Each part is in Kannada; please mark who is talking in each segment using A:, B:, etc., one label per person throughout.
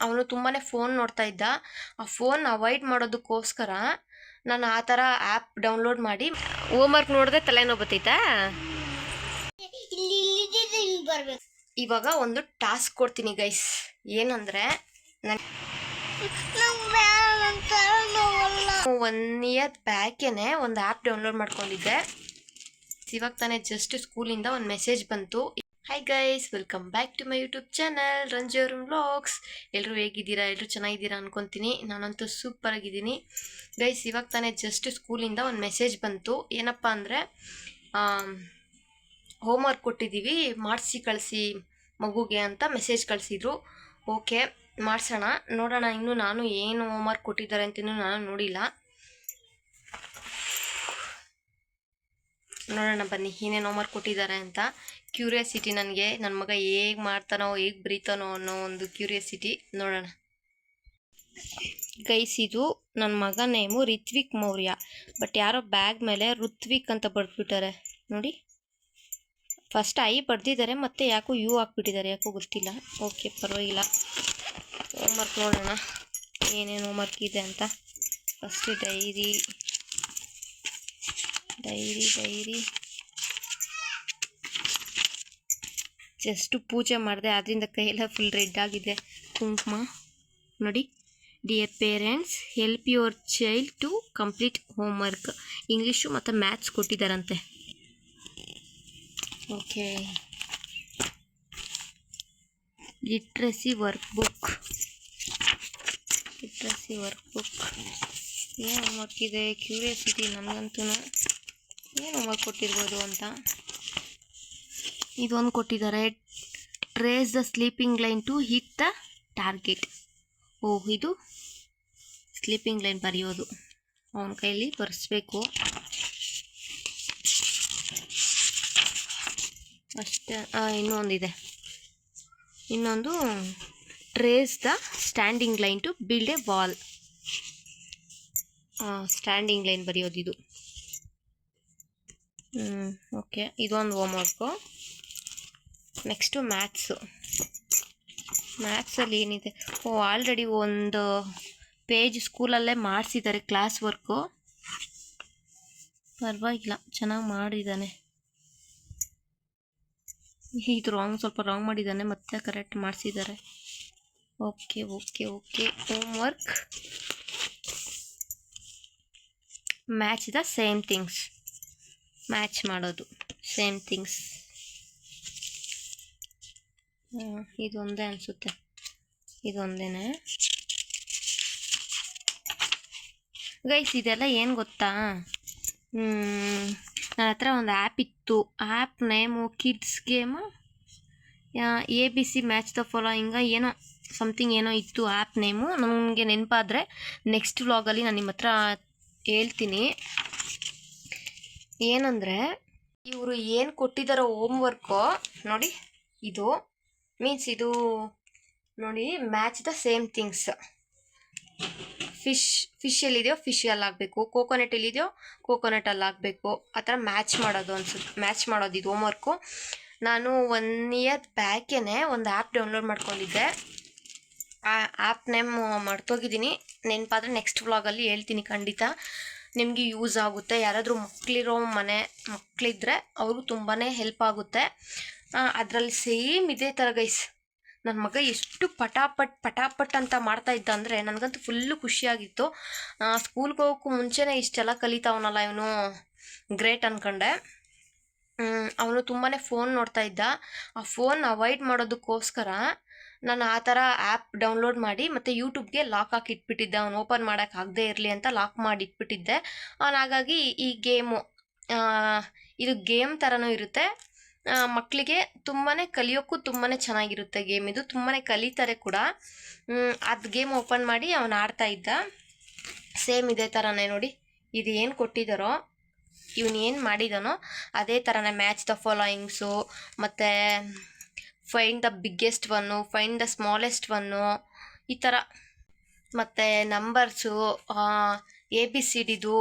A: ಅವನು ತುಂಬಾ ಫೋನ್ ನೋಡ್ತಾ ಇದ್ದ. ಆ ಫೋನ್ ಅವಾಯ್ಡ್ ಮಾಡೋದಕ್ಕೋಸ್ಕರ ನಾನು ಆ ಥರ ಆ್ಯಪ್ ಡೌನ್ಲೋಡ್ ಮಾಡಿ ಹೋಮ್ವರ್ಕ್ ನೋಡಿದ್ರೆ ತಲೆನೋ ಬತ್ತೈತಾ? ಇವಾಗ ಒಂದು ಟಾಸ್ಕ್ ಕೊಡ್ತೀನಿ ಗೈಸ್. ಏನಂದರೆ ನಾನು ಒನ್ ಇಯರ್ ಬ್ಯಾಕೇನೆ ಒಂದು ಆ್ಯಪ್ ಡೌನ್ಲೋಡ್ ಮಾಡ್ಕೊಂಡಿದ್ದೆ. ಇವಾಗ ತಾನೇ ಜಸ್ಟ್ ಸ್ಕೂಲಿಂದ ಒಂದು ಮೆಸೇಜ್ ಬಂತು. Hi guys welcome back to my YouTube channel ರಂಜಿಯವ್ರ vlogs ಎಲ್ಲರೂ ಹೇಗಿದ್ದೀರಾ? ಎಲ್ಲರೂ ಚೆನ್ನಾಗಿದ್ದೀರಾ ಅನ್ಕೊತೀನಿ. ನಾನಂತೂ ಸೂಪರ್ ಆಗಿದ್ದೀನಿ. ಗೈಸ್ ಇವಾಗ ತಾನೇ ಜಸ್ಟ್ ಸ್ಕೂಲಿಂದ ಒಂದು ಮೆಸೇಜ್ ಬಂತು. ಏನಪ್ಪ ಅಂದರೆ ಹೋಮ್ವರ್ಕ್ ಕೊಟ್ಟಿದ್ದೀವಿ. ಮಾಡಿಸಿ ಕಳಿಸಿ ಮಗುಗೆ ಅಂತ ಮೆಸೇಜ್ ಕಳಿಸಿದ್ರು. ಓಕೆ ಮಾಡಿಸೋಣ. ನೋಡೋಣ ಇನ್ನು ನಾನು ಏನು ಹೋಮ್ ವರ್ಕ್ ಕೊಟ್ಟಿದ್ದಾರೆ ಅಂತ ನಾನು ನೋಡಿಲ್ಲ. ನೋಡೋಣ ಬನ್ನಿ, ಏನೇನು ಹೋಮ್ವರ್ಕ್ ಕೊಟ್ಟಿದ್ದಾರೆ ಅಂತ. ಕ್ಯೂರಿಯಾಸಿಟಿ ನನಗೆ. ನನ್ನ ಮಗ ಹೇಗೆ ಮಾಡ್ತಾನೋ, ಹೇಗೆ ಬರೀತಾನೋ ಅನ್ನೋ ಒಂದು ಕ್ಯೂರಿಯಾಸಿಟಿ ನೋಡೋಣ. ಗೈಸ್ ಇದು ನನ್ನ ಮಗ ನೇಮು ರಿತ್ವಿಕ್ ಮೌರ್ಯ. ಬಟ್ ಯಾರೋ ಬ್ಯಾಗ್ ಮೇಲೆ ಋತ್ವಿಕ್ ಅಂತ ಬರೆದ್ಬಿಟ್ಟಾರೆ. ನೋಡಿ. ಫಸ್ಟ್ ಐ ಬರೆದಿದ್ದಾರೆ, ಮತ್ತೆ ಯಾಕೋ ಯು ಹಾಕ್ಬಿಟ್ಟಿದ್ದಾರೆ, ಯಾಕೋ ಗೊತ್ತಿಲ್ಲ. ಓಕೆ ಪರವಾಗಿಲ್ಲ. ಹೋಮ್ವರ್ಕ್ ನೋಡೋಣ. ಏನೇನು ಹೋಮ್ವರ್ಕ್ ಇದೆ ಅಂತ. First diary diary diary just ಪೂಜೆ ಮಾಡಿದೆ ಅದರಿಂದ ಕೈಯೆಲ್ಲ ಫುಲ್ ರೆಡ್ ಆಗಿದೆ. ಕುಂಕುಮ, ನೋಡಿ. Dear parents help your child to complete homework English ಮತ್ತು maths ಕೊಟ್ಟಿದ್ದಾರಂತೆ. Okay literacy work book literacy work book ಏನು ಹೋಮ್ವರ್ಕ್ ಇದೆ? ಕ್ಯೂರಿಯಾಸಿಟಿ ನನಗಂತೂ ಏನು ಹೋಮ್ವರ್ಕ್ ಕೊಟ್ಟಿರ್ಬೋದು ಅಂತ? ಇದೊಂದು ಕೊಟ್ಟಿದ್ದಾರೆ. Trace the sleeping line to hit the target oh, ಇದು ಸ್ಲೀಪಿಂಗ್ ಲೈನ್ ಬರೆಯೋದು. ಅವನ ಕೈಲಿ ಬರೆಸ್ಬೇಕು. ಅಷ್ಟೇ ಇನ್ನೊಂದಿದೆ. ಇನ್ನೊಂದು trace the standing line to build a wall standing line ಬರೆಯೋದಿದು. ಹ್ಞೂ ಓಕೆ ಇದೊಂದು ಹೋಮ್ವರ್ಕು ನೆಕ್ಸ್ಟು ಮ್ಯಾಥ್ಸು ಮ್ಯಾಥ್ಸಲ್ಲಿ ಏನಿದೆ? ಓ ಆಲ್ರೆಡಿ ಒಂದು ಪೇಜ್ ಸ್ಕೂಲಲ್ಲೇ ಮಾಡಿಸಿದ್ದಾರೆ ಕ್ಲಾಸ್ ವರ್ಕು ಪರವಾಗಿಲ್ಲ, ಚೆನ್ನಾಗಿ ಮಾಡಿದ್ದಾನೆ. ಇದು ರಾಂಗ್ ಸ್ವಲ್ಪ ರಾಂಗ್ ಮಾಡಿದ್ದಾನೆ, ಮತ್ತೆ ಕರೆಕ್ಟ್ ಮಾಡಿಸಿದ್ದಾರೆ. Okay okay okay home work match the same things match ಮಾಡೋದು. ಸೇಮ್ ಥಿಂಗ್ಸ್ ಇದೊಂದೇ ಅನಿಸುತ್ತೆ. ಇದೊಂದೇನೆ. ಗೈಸ್ ಇದೆಲ್ಲ ಏನು ಗೊತ್ತಾ? ನನ್ನ ಹತ್ರ ಒಂದು ಆ್ಯಪ್ ಇತ್ತು. App name kids game A B C match the following ಏನೋ ಸಮಥಿಂಗ್ ಏನೋ ಇತ್ತು ಆ್ಯಪ್ ನೇಮು. ನನಗೆ ನೆನಪಾದರೆ ನೆಕ್ಸ್ಟ್ ವ್ಲಾಗಲ್ಲಿ ನಾನು ನಿಮ್ಮ ಹತ್ರ ಹೇಳ್ತೀನಿ. ಏನಂದರೆ, ಇವರು ಏನು ಕೊಟ್ಟಿದ್ದಾರೋ ಹೋಮ್ವರ್ಕು ನೋಡಿ, ಇದು. ಮೀನ್ಸ್ ಇದು ನೋಡಿ match the same things fish fish ಎಲ್ಲಿದೆಯೋ ಫಿಶ್ ಅಲ್ಲಿ ಹಾಕಬೇಕು. ಕೋಕೋನಟ್ ಎಲ್ಲಿದೆಯೋ ಕೋಕೋನಟ್ ಅಲ್ಲಿ ಹಾಕಬೇಕು. ಆ ಥರ ಮ್ಯಾಚ್ ಮಾಡೋದು ಅನ್ಸುತ್ತೆ ಮ್ಯಾಚ್ ಮಾಡೋದು ಇದು ಹೋಮ್ವರ್ಕು ನಾನು ಒನ್ ಇಯರ್ ಬ್ಯಾಕೇನೆ ಒಂದು ಆ್ಯಪ್ ಡೌನ್ಲೋಡ್ ಮಾಡ್ಕೊಂಡಿದ್ದೆ. ಆ ಆ್ಯಪ್ ನೇಮ್ ಮರ್ತೋಗಿದ್ದೀನಿ. ನೆನಪಾದರೆ ನೆಕ್ಸ್ಟ್ ವ್ಲಾಗಲ್ಲಿ ಹೇಳ್ತೀನಿ ಖಂಡಿತ. ನಿಮಗೆ ಯೂಸ್ ಆಗುತ್ತೆ. ಯಾರಾದರೂ ಮಕ್ಕಳಿರೋ ಮನೆ ಮಕ್ಕಳಿದ್ರೆ ಅವರು ತುಂಬಾ ಹೆಲ್ಪ್ ಆಗುತ್ತೆ. ಅದರಲ್ಲಿ ಸೇಮ್ ಇದೇ ಥರ ಗೈಸ್ ನನ್ನ ಮಗ ಎಷ್ಟು ಪಟಾಪಟ್ ಪಟಾಪಟ್ ಅಂತ ಮಾಡ್ತಾ ಇದ್ದ ಅಂದರೆ ನನಗಂತೂ ಫುಲ್ಲು ಖುಷಿಯಾಗಿತ್ತು. ಸ್ಕೂಲ್ಗೆ ಹೋಗೋಕ್ಕೂ ಮುಂಚೆನೇ ಇಷ್ಟೆಲ್ಲ ಕಲಿತಾವನಲ್ಲ ಇವನು. ಗ್ರೇಟ್ ಅಂದ್ಕೊಂಡೆ ಅವನು ತುಂಬಾ ಫೋನ್ ನೋಡ್ತಾ ಇದ್ದ. ಆ ಫೋನ್ ಅವಾಯ್ಡ್ ಮಾಡೋದಕ್ಕೋಸ್ಕರ ನಾನು ಆ ಥರ ಆ್ಯಪ್ ಡೌನ್ಲೋಡ್ ಮಾಡಿ ಮತ್ತು ಯೂಟ್ಯೂಬ್ಗೆ ಲಾಕ್ ಹಾಕಿ ಇಟ್ಬಿಟ್ಟಿದ್ದೆ ಅವ್ನು ಓಪನ್ ಮಾಡೋಕ್ಕಾಗದೇ ಇರಲಿ ಅಂತ ಲಾಕ್ ಮಾಡಿ ಇಟ್ಬಿಟ್ಟಿದ್ದೆ ಅವ್ನು ಹಾಗಾಗಿ ಈ ಗೇಮು ಇದು ಗೇಮ್ ಥರನೂ ಇರುತ್ತೆ. ಮಕ್ಕಳಿಗೆ ತುಂಬಾ ಕಲಿಯೋಕ್ಕೂ ತುಂಬಾ ಚೆನ್ನಾಗಿರುತ್ತೆ ಗೇಮ್ ಇದು. ತುಂಬಾ ಕಲಿತಾರೆ ಕೂಡ. ಅದು ಗೇಮ್ ಓಪನ್ ಮಾಡಿ ಅವನು ಆಡ್ತಾ ಇದ್ದ. ಸೇಮ್ ಇದೇ ಥರನೇ ನೋಡಿ. ಇದು ಏನು ಕೊಟ್ಟಿದ್ದಾರೋ ಇವನು ಏನು ಮಾಡಿದಾನೋ, ಅದೇ ಥರನೇ ಮ್ಯಾಚ್ ದ ಫಾಲೋಯಿಂಗ್ಸು, ಮತ್ತು find the biggest one find the smallest one ಈ ಥರ ಮತ್ತು numbers A B C ಡಿದು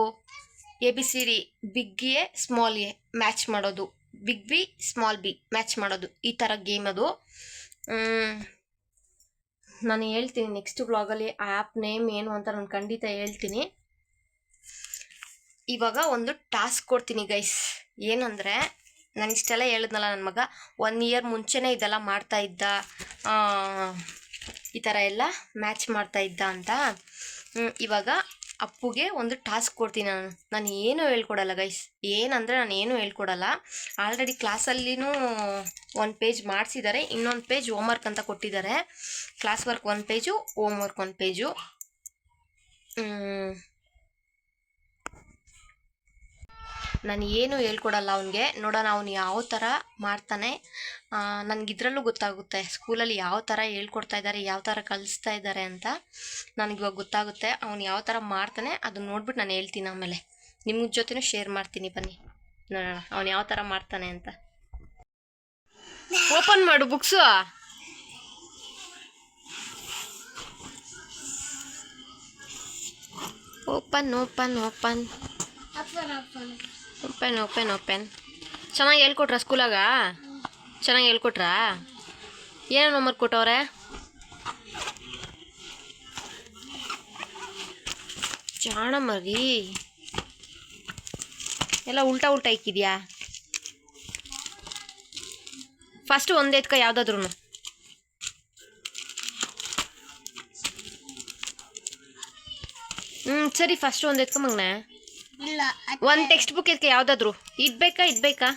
A: A B C D big A small A match ಮಾಡೋದು. Big B small B match ಮಾಡೋದು. ಈ ಥರ ಗೇಮ್ ಅದು. ನಾನು ಹೇಳ್ತೀನಿ ನೆಕ್ಸ್ಟ್ ಬ್ಲಾಗಲ್ಲಿ ಆ್ಯಪ್ ನೇಮ್ ಏನು ಅಂತ ನಾನು ಖಂಡಿತ ಹೇಳ್ತೀನಿ. ಇವಾಗ ಒಂದು ಟಾಸ್ಕ್ ಕೊಡ್ತೀನಿ ಗೈಸ್ ಏನಂದರೆ ನಾನು ಇಷ್ಟೆಲ್ಲ ಹೇಳಿದ್ನಲ್ಲ ನನ್ನ ಮಗ ಒನ್ ಇಯರ್ ಮುಂಚೆನೇ ಇದೆಲ್ಲ ಮಾಡ್ತಾ ಇದ್ದ ಈ ಥರ ಎಲ್ಲ ಮ್ಯಾಚ್ ಮಾಡ್ತಾ ಇದ್ದ ಅಂತ. ಹ್ಮ್, ಇವಾಗ ಅಪ್ಪುಗೆ ಒಂದು ಟಾಸ್ಕ್ ಕೊಡ್ತೀನಿ ನಾನು. ನಾನು ಏನೂ ಹೇಳ್ಕೊಡಲ್ಲ ಗೈಸ್ ಏನಂದರೆ ನಾನು ಏನೂ ಹೇಳ್ಕೊಡಲ್ಲ. ಆಲ್ರೆಡಿ ಕ್ಲಾಸಲ್ಲಿನೂ ಒಂದು ಪೇಜ್ ಮಾಡಿಸಿದ್ದಾರೆ ಇನ್ನೊಂದು ಪೇಜ್ ಹೋಮ್ವರ್ಕ್ ಅಂತ ಕೊಟ್ಟಿದ್ದಾರೆ ಕ್ಲಾಸ್ ವರ್ಕ್ ಒಂದು ಪೇಜು ಹೋಮ್ ವರ್ಕ್ ಒಂದು ಪೇಜು ನಾನು ಏನು ಹೇಳ್ಕೊಡಲ್ಲ ಅವನಿಗೆ. ನೋಡೋಣ ಅವ್ನು ಯಾವ ಥರ ಮಾಡ್ತಾನೆ. ನನಗೆ ಇದರಲ್ಲೂ ಗೊತ್ತಾಗುತ್ತೆ ಸ್ಕೂಲಲ್ಲಿ ಯಾವ ಥರ ಹೇಳ್ಕೊಡ್ತಾ ಇದ್ದಾರೆ, ಯಾವ ಥರ ಕಲಿಸ್ತಾ ಇದ್ದಾರೆ ಅಂತ. ನನಗೆ ಇವಾಗ ಗೊತ್ತಾಗುತ್ತೆ ಅವನು ಯಾವ ಥರ ಮಾಡ್ತಾನೆ. ಅದನ್ನ ನೋಡ್ಬಿಟ್ಟು ನಾನು ಹೇಳ್ತೀನಿ ಆಮೇಲೆ. ನಿಮ್ಮ ಜೊತೆನೂ ಶೇರ್ ಮಾಡ್ತೀನಿ ಬನ್ನಿ. ನೋಡೋಣ ಅವನು ಯಾವ ಥರ ಮಾಡ್ತಾನೆ ಅಂತ. ಓಪನ್ ಮಾಡು books open open open open open open. ಚೆನ್ನಾಗಿ ಹೇಳ್ಕೊಟ್ರಾ ಸ್ಕೂಲಾಗ? ಚೆನ್ನಾಗಿ ಹೇಳ್ಕೊಟ್ರಾ? ಏನೇನು ನಂಬರ್ ಕೊಟ್ಟವ್ರೆ? ಜಾಣ ಮರಿ ಎಲ್ಲ ಉಲ್ಟಾ ಉಲ್ಟಾ ಇಕ್ಕಿದ್ಯಾ ಫಸ್ಟ್ ಒಂದೇ ಎತ್ಕ ಯಾವುದಾದ್ರೂ ಹ್ಞೂ ಸರಿ ಫಸ್ಟ್ ಒಂದು ಎತ್ಕೊಂಬಂಗ್ನೆ
B: ಇಲ್ಲ
A: ಒಂದು ಟೆಕ್ಸ್ಟ್ ಬುಕ್ ಇದಕ್ಕೆ ಯಾವುದಾದ್ರು? ಇದು ಬೇಕಾ ಇದು ಬೇಕಾ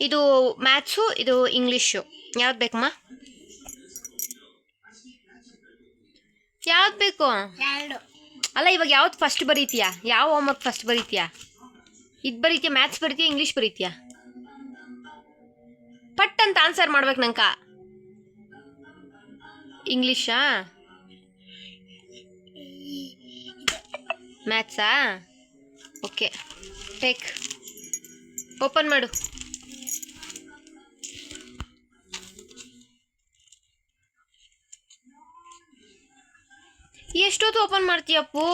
A: ಇದು ಮ್ಯಾಥ್ಸು ಇದು ಇಂಗ್ಲೀಷು ಯಾವ್ದು ಬೇಕಮ್ಮ ಯಾವ್ದು ಬೇಕು?
B: ಎರಡು.
A: ಅಲ್ಲ ಇವಾಗ ಯಾವ್ದು ಫಸ್ಟ್ ಬರೀತೀಯಾ? ಯಾವ ಹೋಮ್ವರ್ಕ್ ಫಸ್ಟ್ ಬರೀತೀಯಾ? ಇದು ಬರೀತೀಯ ಮ್ಯಾಥ್ಸ್ ಬರೀತೀಯ ಇಂಗ್ಲೀಷ್ ಬರೀತೀಯಾ? ಪಟ್ ಅಂತ ಆನ್ಸರ್ ಮಾಡ್ಬೇಕು ನಂಕ. ಇಂಗ್ಲೀಷಾ ಮ್ಯಾಥ್ಸಾ ಓಕೆ ಟೇಕ್ ಓಪನ್ ಮಾಡು. ಎಷ್ಟೊತ್ತು ಓಪನ್ ಮಾಡ್ತೀಯಪ್ಪು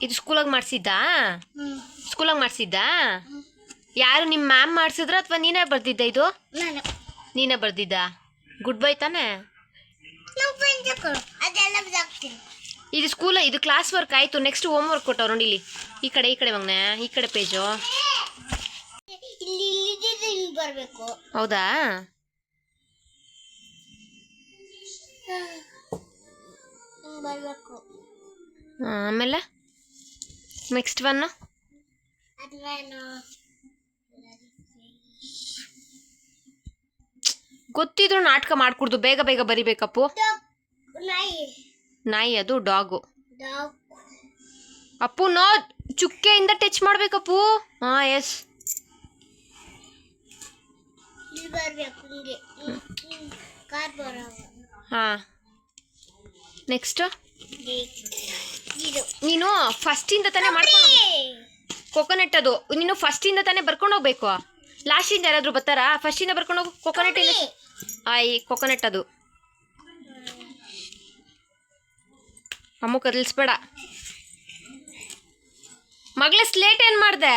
B: ಇದು
A: ಸ್ಕೂಲಾಗಿ ಮಾಡಿಸಿದ್ದಾ? ಸ್ಕೂಲಾಗ ಮಾಡಿಸಿದ್ದಾ? ಯಾರು ನಿಮ್ಮ ಮ್ಯಾಮ್ ಮಾಡಿಸಿದ್ರ ಅಥವಾ ನೀನೇ ಬರ್ದಿದ್ದ ಇದು?
B: ನಾನು.
A: ಬರ್ದಿದ್ದ? ಗುಡ್ ಬೈ ತಾನೆ?
B: ಅದೆಲ್ಲ ಬಿಸಾಕ್ತೀನಿ.
A: ಇದು ಸ್ಕೂಲ ಇದು ಕ್ಲಾಸ್ ವರ್ಕ್ ಆಯಿತು. ನೆಕ್ಸ್ಟ್ ಹೋಮ್ ವರ್ಕ್ ಕೊಟ್ಟವ್ರು ನೋಡಿ ಇಲ್ಲಿ. ಈ ಕಡೆ ಈ ಕಡೆ ಮಗನೆ ಈ ಕಡೆ ಪೇಜು
B: ಬರಬೇಕು.
A: ಹೌದಾ?
B: ಬರಬೇಕು.
A: ಆಮೇಲೆ? ನೆಕ್ಸ್ಟ್ ಒನ್ ಗೊತ್ತಿದ್ರು ನಾಟಕ ಮಾಡ್ಕೊಡ್ದು. ಬೇಗ ಬೇಗ ಬರಿಬೇಕಪ್ಪು.
B: ನಾಯಿ.
A: ನಾಯಿ ಅದು ಡಾಗು. ಅಪ್ಪು ನೋ ಚುಕ್ಕೆಯಿಂದ ಟಚ್ ಮಾಡ್ಬೇಕಪ್ಪು. ಹಾ ಎಸ್. ಹಾ. ನೆಕ್ಸ್ಟ್?
B: ಇದು.
A: ನೀನು ಫಸ್ಟಿಂದ ತಾನೇ ಮಾಡ್ಕೊಂಡು ಕೊಕೊನೆಟ್ ಅದು. ನೀನು ಫಸ್ಟಿಂದ ತಾನೇ ಬರ್ಕೊಂಡು ಹೋಗ್ಬೇಕು. ಲಾಸ್ಟಿಂದ ಯಾರಾದರೂ ಬರ್ತಾರಾ? ಫಸ್ಟಿಂದ ಬರ್ಕೊಂಡು ಹೋಗು. ಕೊಕೊನಟ್ ಇಂದ ಆಯ್ ಕೊಕೊನೆಟ್ ಅದು. ಅಮ್ಮು ಕದಲ್ಸ್ಬೇಡ. ಮಗಳ ಸ್ಲೇಟ್ ಏನು ಮಾಡ್ದೆ?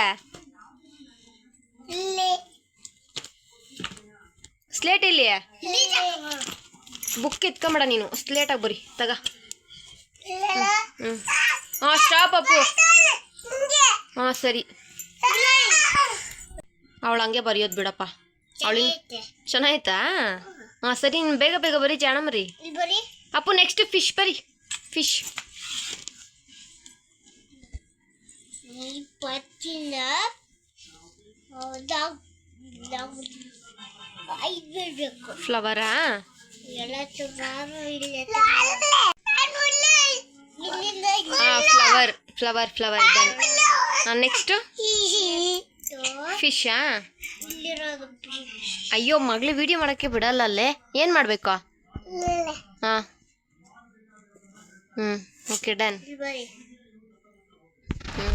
A: ಸ್ಲೇಟ್ ಇಲ್ಲಿ. ಬುಕ್ ಎತ್ಕೊಂಬೇಡ ನೀನು. ಸ್ಲೇಟಾಗಿ ಬರಿ. ತಗ. ಹ್ಞೂ ಹಾಂ ಸ್ಟಾಪ್ ಅಪ್ಪು. ಹಾಂ ಸರಿ. ಅವಳು ಹಂಗೆ ಬರೆಯೋದು ಬಿಡಪ್ಪ. ಅವಳಿ. ಚೆನ್ನಾಯ್ತಾ ಹಾಂ ಸರಿ ನೀನು ಬೇಗ ಬೇಗ ಬರೀ ಜಾಣ ಮರಿ ಅಪ್ಪು ನೆಕ್ಸ್ಟ್ ಫಿಶ್ ಬರಿ. ಫಿಶ್
B: ಈ ಪಚ್ಚಿನ ಡಾಗ್ ಡಾಗ್ ಐದು ಬಿಡಬೇಕು
A: ಫ್ಲವರಾ
B: ಎಲ್ಲ ಚುನಾರು ಇಲ್ಲ ಇಲ್ಲಿಂದ
A: ಹಾಂ ಫ್ಲವರ್ ಫ್ಲವರ್ ಫ್ಲವರ್ ಹಾಂ ನೆಕ್ಸ್ಟು ಫಿಶಾ
B: ಇಲ್ಲಿರೋದು
A: ಅಯ್ಯೋ ಮಗಳು ವಿಡಿಯೋ ಮಾಡೋಕ್ಕೆ ಬಿಡಲ್ಲ ಅಲ್ಲೇ ಏನು ಮಾಡಬೇಕು ಹಾಂ ಹ್ಞೂ ಓಕೆ ಡನ್ ಹ್ಞೂ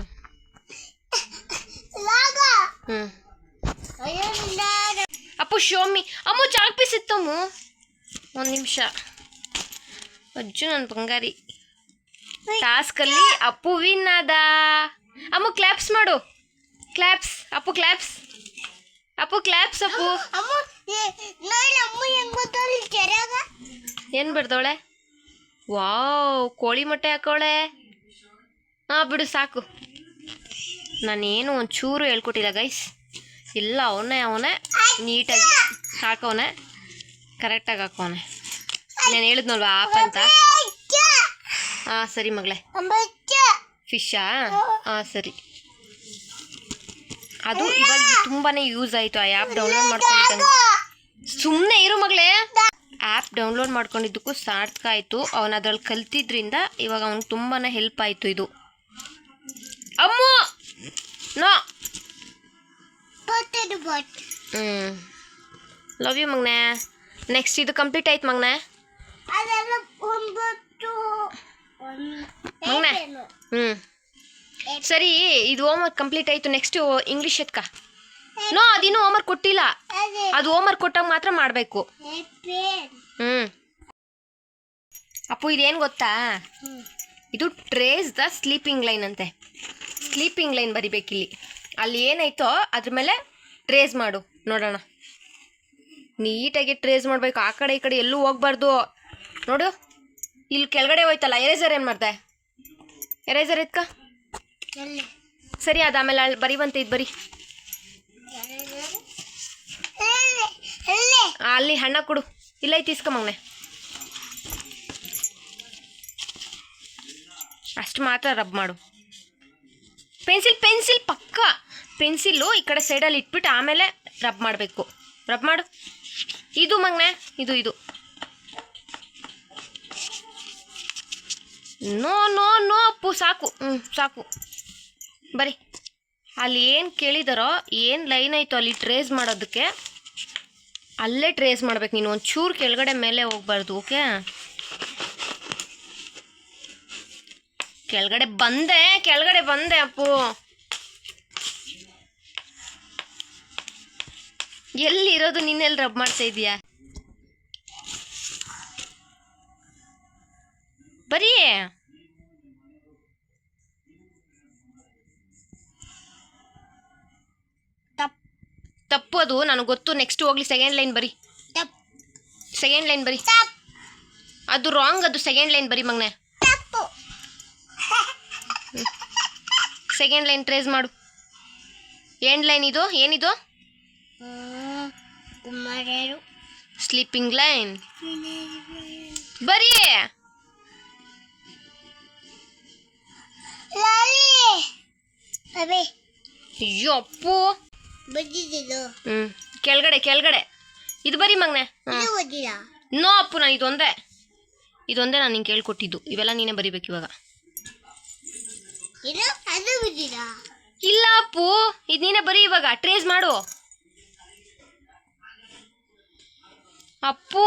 A: ಹ್ಞೂ ಅಪ್ಪು ಶೋಮಿ ಅಮ್ಮ ಚಾಕ್ ಪೀಸ್ ಇತ್ತಮ್ಮು ಒಂದು ನಿಮಿಷ. ಅಜ್ಜು ನನ್ನ ಬಂಗಾರಿ. ಟಾಸ್ಕಲ್ಲಿ ಅಪ್ಪು ವಿನ್ ಆದ. ಅಮ್ಮು ಕ್ಲಾಪ್ಸ್ ಮಾಡು. Claps Appu claps Appu claps Appu. ಏನು ಬಿಡ್ದವಳೆ ವಾವ್, ಕೋಳಿ ಮೊಟ್ಟೆ ಹಾಕೋಳೆ? ಹಾಂ, ಬಿಡು, ಸಾಕು. ನಾನೇನು ಒಂಚೂರು ಹೇಳ್ಕೊಟ್ಟಿಲ್ಲ ಗೈಸ್ ಇಲ್ಲ, ಅವನೇ ಅವನೇ. ನೀಟಾಗಿ ಹಾಕವನೆ ಕರೆಕ್ಟಾಗಿ ಹಾಕೋನೆ. ನಾನು ಹೇಳಿದ್ನಲ್ವಾ ಆಪ್ ಅಂತ? ಹಾಂ, ಸರಿ ಮಗಳೇ. ಫಿಶಾ ಹಾಂ, ಸರಿ. ಅದು ಇವಾಗ ತುಂಬಾ ಯೂಸ್ ಆಯಿತು, ಆ ಆ್ಯಪ್ ಡೌನ್ಲೋಡ್ ಮಾಡ್ಕೊಂಡಿದ್ದಂಗೆ. ಸುಮ್ಮನೆ ಇರು ಮಗಳೇ. ಆ್ಯಪ್ ಡೌನ್ಲೋಡ್ ಮಾಡ್ಕೊಂಡಿದ್ದಕ್ಕೂ ಸಾರ್ಥಕ ಆಯಿತು. ಅವನು ಅದ್ರಲ್ಲಿ ಕಲ್ತಿದ್ರಿಂದ ಇವಾಗ ಅವ್ನಿಗೆ ತುಂಬಾ ಹೆಲ್ಪ್ ಆಯಿತು ಇದು. ಅಮ್ಮ! ನೋ! ಹ್ಞೂ ಲವ್ ಯು ಮಗ್ನೆ. ನೆಕ್ಸ್ಟ್ ಇದು ಕಂಪ್ಲೀಟ್ ಆಯ್ತು ಮಗ್ನೆ? ಹ್ಞೂ ಸರಿ ಇದು ಹೋಮ್ವರ್ಕ್ ಕಂಪ್ಲೀಟ್ ಆಯಿತು. ನೆಕ್ಸ್ಟು ಇಂಗ್ಲೀಷ್ ಎತ್ಕ. ನೋ ಅದಿನ್ನೂ ಹೋಮ್ವರ್ಕ್ ಕೊಟ್ಟಿಲ್ಲ.
B: ಅದೇ.
A: ಹೋಮ್ವರ್ಕ್ ಕೊಟ್ಟಾಗ ಮಾತ್ರ ಮಾಡಬೇಕು.
B: ಹ್ಮ್.
A: ಹ್ಞೂ ಅಪ್ಪು ಇದೇನು ಗೊತ್ತಾ? ಇದು ಟ್ರೇಸ್ ದ ಸ್ಲೀಪಿಂಗ್ ಲೈನ್ ಅಂತೆ. ಸ್ಲೀಪಿಂಗ್ ಲೈನ್ ಬರಿಬೇಕಿಲ್ಲಿ. ಅಲ್ಲಿ ಏನಾಯ್ತೋ ಅದ್ರ ಮೇಲೆ ಟ್ರೇಸ್ ಮಾಡು. ನೋಡೋಣ. ನೀಟಾಗಿ ಟ್ರೇಸ್ ಮಾಡಬೇಕು. ಆ ಕಡೆ ಈ ಕಡೆ ಎಲ್ಲೂ ಹೋಗ್ಬಾರ್ದು. ನೋಡು. ಇಲ್ಲಿ ಕೆಳಗಡೆ ಹೋಯ್ತಲ್ಲ ಎರೇಸರ್ ಏನು ಮಾಡ್ದೆ? ಎರೇಸರ್
B: ಇದ್ಕ
A: ಸರಿ ಅದು ಆಮೇಲೆ ಅಲ್ಲಿ ಬರಿವಂತೆ ಇದು ಬರಿ. ಅಲ್ಲಿ ಹಣ್ಣ ಕೊಡು. ಇಲ್ಲ ಐತಿ ಇಸ್ಕೊಂಬಂಗ್ನೆ ಅಷ್ಟು ಮಾತ್ರ ರಬ್ ಮಾಡು. ಪೆನ್ಸಿಲ್ ಪೆನ್ಸಿಲ್ ಪಕ್ಕ. ಪೆನ್ಸಿಲ್ಲು ಈ ಕಡೆ ಸೈಡಲ್ಲಿ ಇಟ್ಬಿಟ್ಟು ಆಮೇಲೆ ರಬ್ ಮಾಡಬೇಕು. ರಬ್ ಮಾಡು. ಇದು ಮಗ್ನೆ, ಇದು ಇದು. ನೋ ನೋ ನೋ ಅಪ್ಪು, ಸಾಕು. ಹ್ಞೂ ಸಾಕು. ಬರಿ. ಅಲ್ಲಿ ಏನು ಕೇಳಿದಾರೋ, ಏನು ಲೈನ್ ಆಯಿತು ಅಲ್ಲಿ ಟ್ರೇಸ್ ಮಾಡೋದಕ್ಕೆ, ಅಲ್ಲೇ ಟ್ರೇಸ್ ಮಾಡ್ಬೇಕು ನೀನು. ಒಂಚೂರು ಕೆಳಗಡೆ ಮೇಲೆ ಹೋಗ್ಬಾರ್ದು ಓಕೆ ಕೆಳಗಡೆ ಬಂದೆ ಕೆಳಗಡೆ ಬಂದೆ ಅಪ್ಪು. ಎಲ್ಲಿರೋದು ನಿನ್ನೆಲ್ಲಿ ರಬ್ ಮಾಡ್ತಾ ಇದೀಯಾ ಬರೀ
B: ತಪ್
A: ಅದು ನನಗೆ ಗೊತ್ತು. ನೆಕ್ಸ್ಟ್ ಹೋಗ್ಲಿ ಸೆಕೆಂಡ್ ಲೈನ್ ಬರಿ. ಸೆಕೆಂಡ್ ಲೈನ್ ಬರಿ. ಅದು ರಾಂಗ್ ಅದು ಸೆಕೆಂಡ್ ಲೈನ್ ಬರಿ ಮಗ್ನೆ. ಸೆಕೆಂಡ್ ಲೈನ್ ಟ್ರೇಸ್ ಮಾಡು. ಎಂಡ್ ಲೈನ್ ಇದು? ಏನಿದು. ಸ್ಲೀಪಿಂಗ್ ಲೈನ್ ಬರೀ. ಅಯ್ಯೋ ಅಪ್ಪು. ಹ್ಞೂ ಕೆಳಗಡೆ ಕೆಳಗಡೆ. ಇದು ಬರಿ ಮಗ್ನೆ.
B: ಇದು ಓದಿಲ್ಲ.
A: ನೋ ಅಪ್ಪು ನಾನು ಇದೊಂದೇ. ಇದೊಂದೇ ನಾನು ನಿಂಗೆ ಕೇಳ್ಕೊಟ್ಟಿದ್ದು. ಇವೆಲ್ಲ ನೀನೇ ಬರಿಬೇಕು ಇವಾಗ.
B: ಇದು ಅದು ಬಿದ್ದಿಲ್ಲ
A: ಇಲ್ಲ ಅಪ್ಪು ಇದು ನೀನೇ ಬರೀ ಇವಾಗ. ಟ್ರೇಸ್ ಮಾಡು. ಅಪ್ಪು.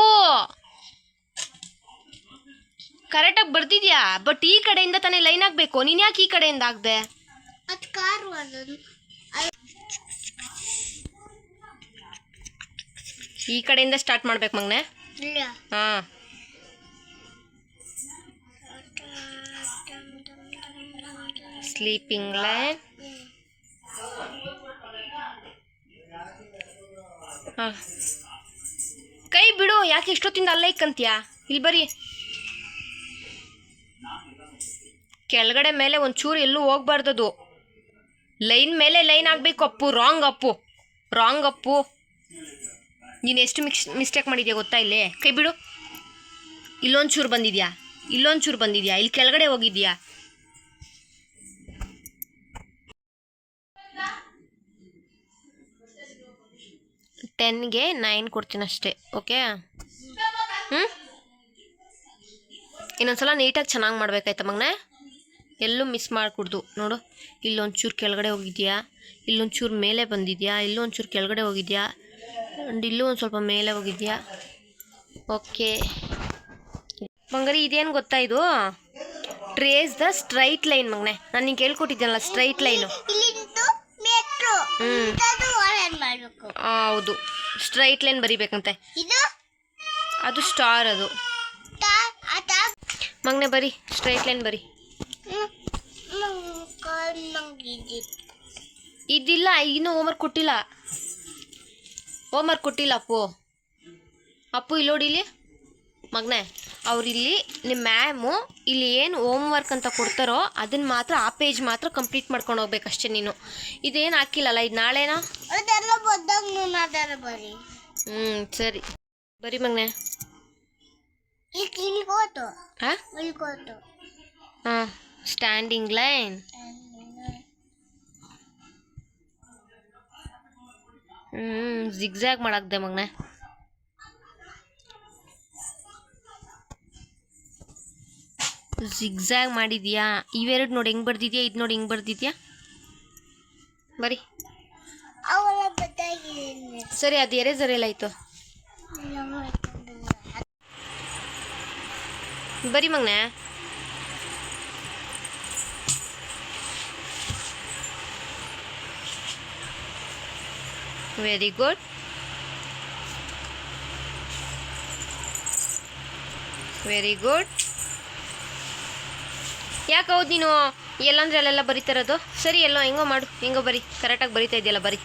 A: ಕರೆಕ್ಟಾಗಿ ಬರ್ತಿದ್ಯಾ ಬಟ್ ಈ ಕಡೆಯಿಂದ ತಾನೇ ಲೈನ್ ಆಗಬೇಕು ನೀನು ಯಾಕೆ ಈ ಕಡೆಯಿಂದ ಆಗದೆ
B: ಅದು ಕಾರು ಅದನ್ನು
A: ಈ ಕಡೆಯಿಂದ ಸ್ಟಾರ್ಟ್ ಮಾಡ್ಬೇಕು ಮಗ್ನೆ? ಹಾಂ. ಸ್ಲೀಪಿಂಗ್ ಲೈನ್ ಹಾಂ. ಕೈ ಬಿಡು ಯಾಕೆ ಇಷ್ಟೊತ್ತಿಂದ ಅಲ್ಲೇ ಇಕ್ಕಂತೀಯಾ? ಇಲ್ಲಿ ಬರೀ. ಕೆಳಗಡೆ ಮೇಲೆ ಒಂಚೂರು ಎಲ್ಲೂ ಹೋಗ್ಬಾರ್ದದು. ಲೈನ್ ಮೇಲೆ ಲೈನ್ ಆಗಬೇಕು ಅಪ್ಪು ರಾಂಗ್ ಅಪ್ಪು ರಾಂಗ್ ಅಪ್ಪು. ನೀನು ಎಷ್ಟು ಮಿಕ್ಸ್ ಮಿಸ್ಟೇಕ್ ಮಾಡಿದ್ಯಾ ಗೊತ್ತಾ ಇಲ್ಲೇ? ಕೈ ಬಿಡು. ಇಲ್ಲೊಂಚೂರು ಬಂದಿದ್ಯಾ? ಇಲ್ಲೊಂಚೂರು ಬಂದಿದ್ಯಾ? ಇಲ್ಲಿ ಕೆಳಗಡೆ ಹೋಗಿದ್ಯಾ? ಟೆನ್ಗೆ ನೈನ್ ಕೊಡ್ತೀನಿ ಅಷ್ಟೇ, ಓಕೆ? ಹ್ಞೂ ಇನ್ನೊಂದ್ಸಲ ನೀಟಾಗಿ ಚೆನ್ನಾಗಿ ಮಾಡ್ಬೇಕಾಯ್ತಾ ಮಗನೆ? ಎಲ್ಲೂ ಮಿಸ್ ಮಾಡಿಕೊಡ್ದು. ನೋಡು, ಇಲ್ಲೊಂಚೂರು ಕೆಳಗಡೆ ಹೋಗಿದ್ಯಾ? ಇಲ್ಲೊಂಚೂರು ಮೇಲೆ ಬಂದಿದ್ಯಾ? ಇಲ್ಲೊಂಚೂರು ಕೆಳಗಡೆ ಹೋಗಿದ್ಯಾ? ಆ್ಯಂಡ್ ಇಲ್ಲೂ ಒಂದು ಸ್ವಲ್ಪ ಮೇಲೆ ಹೋಗಿದ್ಯಾ? ಓಕೆ. ಮಂಗರಿ ಇದೇನು ಗೊತ್ತಾ ಇದು? ಟ್ರೇಸ್ ದ ಸ್ಟ್ರೈಟ್ ಲೈನ್ ಮಗನೆ. ನಾನು ನಿಂಗೆ ಹೇಳ್ಕೊಟ್ಟಿದ್ದೀನಲ್ಲ ಸ್ಟ್ರೈಟ್ ಲೈನು ಹೌದು. ಸ್ಟ್ರೈಟ್ ಲೈನ್ ಬರಿಬೇಕಂತೆ. ಅದು ಸ್ಟಾರ್ ಅದು. ಮಗನೆ ಬರಿ ಸ್ಟ್ರೈಟ್ ಲೈನ್ ಬರಿ. ಇದಿಲ್ಲ. ಇನ್ನೂ ಹೋಮ್ವರ್ಕ್ ಕೊಟ್ಟಿಲ್ಲ. ಹೋಮ್ವರ್ಕ್ ಕೊಟ್ಟಿಲ್ಲ ಅಪ್ಪು. ಅಪ್ಪು ಇಲ್ಲಿ ನೋಡಿ ಇಲ್ಲಿ. ಮಗನೇ ಅವ್ರಿಲ್ಲಿ ನಿಮ್ಮ ಮ್ಯಾಮು ಇಲ್ಲಿ ಏನು ಹೋಮ್ವರ್ಕ್ ಅಂತ ಕೊಡ್ತಾರೋ ಅದನ್ನು ಮಾತ್ರ ಆ ಪೇಜ್ ಮಾತ್ರ ಕಂಪ್ಲೀಟ್ ಮಾಡ್ಕೊಂಡು ಹೋಗ್ಬೇಕಷ್ಟೇ ನೀನು. ಇದೇನು ಹಾಕಿಲ್ಲಲ್ಲ ಇದು ನಾಳೆನಾ? ಹ್ಞೂ ಸರಿ. ಬರಿ ಮಗನೇ. ಹಾಂ ಸ್ಟ್ಯಾಂಡಿಂಗ್ ಲೈನ್ ಹ್ಞೂ ಜಿಗ್ಜ್ಯಾಗ್ ಮಾಡಾಕ್ದೆ ಮಗನೇ. ಜಿಗ್ಜ್ಯಾಗ್ ಮಾಡಿದ್ಯಾ? ಇವೆರಡು ನೋಡಿ ಹೆಂಗೆ ಬರ್ದಿದ್ಯಾ? ಇದು ನೋಡಿ ಹೆಂಗೆ ಬರ್ದಿದ್ಯಾ? ಬರಿ. ಸರಿ, ಅದು ಎರೇಸರ್ ಎಲ್ಲಾಯ್ತು ಬರಿ ಮಗನೇ. ವೆರಿ ಗುಡ್ ವೆರಿ ಗುಡ್ ಯಾಕೆ ಹೌದು ನೀನು? ಎಲ್ಲಂದ್ರೆ ಅಲ್ಲೆಲ್ಲ ಬರಿತಾ ಇರೋದು ಸರಿ, ಎಲ್ಲೋ, ಹೆಂಗೋ ಮಾಡು. ಹೆಂಗೋ ಬರಿ. ಕರೆಕ್ಟಾಗಿ ಬರಿತಾ ಇದೆಯಲ್ಲ, ಬರಿ.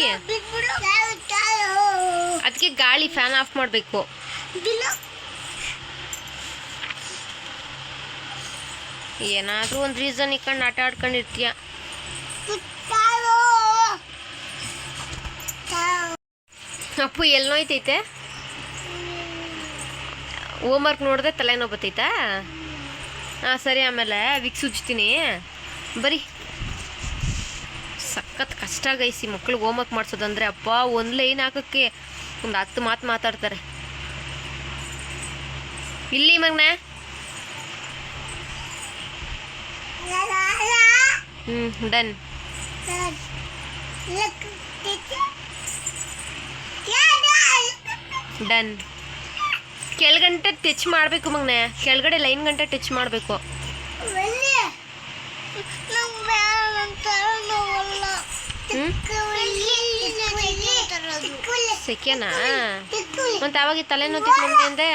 B: ಬಿಟ್ಬಿಡು
A: ಅದಕ್ಕೆ ಗಾಳಿ ಫ್ಯಾನ್ ಆಫ್ ಮಾಡಬೇಕು. ಏನಾದರೂ ಒಂದು ರೀಸನ್ ಇಕ್ಕೊಂಡು ಆಟ ಆಡ್ಕೊಂಡಿರ್ತೀಯ. ಅಪ್ಪು ಎಲ್ಲಿ ನೋಯ್ತೈತೆ? ಹೋಮ್ವರ್ಕ್ ನೋಡಿದ್ರೆ ತಲೆನೋ ಬತ್ತೈತಾ? ಹಾಂ, ಸರಿ, ಆಮೇಲೆ ವಿಕ್ಸ್ ಉಜ್ತೀನಿ. ಬರಿ. ಸಖತ್ ಕಷ್ಟ ಗೈಸಿ ಮಕ್ಳಿಗೆ ಹೋಮ್ವರ್ಕ್ ಮಾಡಿಸೋದಂದ್ರೆ ಅಪ್ಪ ಒಂದು ಲೈನ್ ಹಾಕೋಕ್ಕೆ ಒಂದು ಹತ್ತು ಮಾತು ಮಾತಾಡ್ತಾರೆ. ಇಲ್ಲಿ ಮಗನ. ಹ್ಞೂ ಡನ್ ಡನ್ ಕೆಳಗಂಟೆ ಟಚ್ ಮಾಡಬೇಕು ಮಗ್ನೆ. ಕೆಳಗಡೆ ಲೈನ್ ಗಂಟೆ ಟಚ್ ಮಾಡಬೇಕು. ಸೆಕೆನಾ? ಮತ್ತೆ ಅವಾಗ ತಲೆನೋತಿತ್ತು ಅಂದೆ?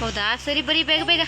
A: ಹೌದಾ? ಸರಿ ಬರೀ ಬೇಗ ಬೇಗ.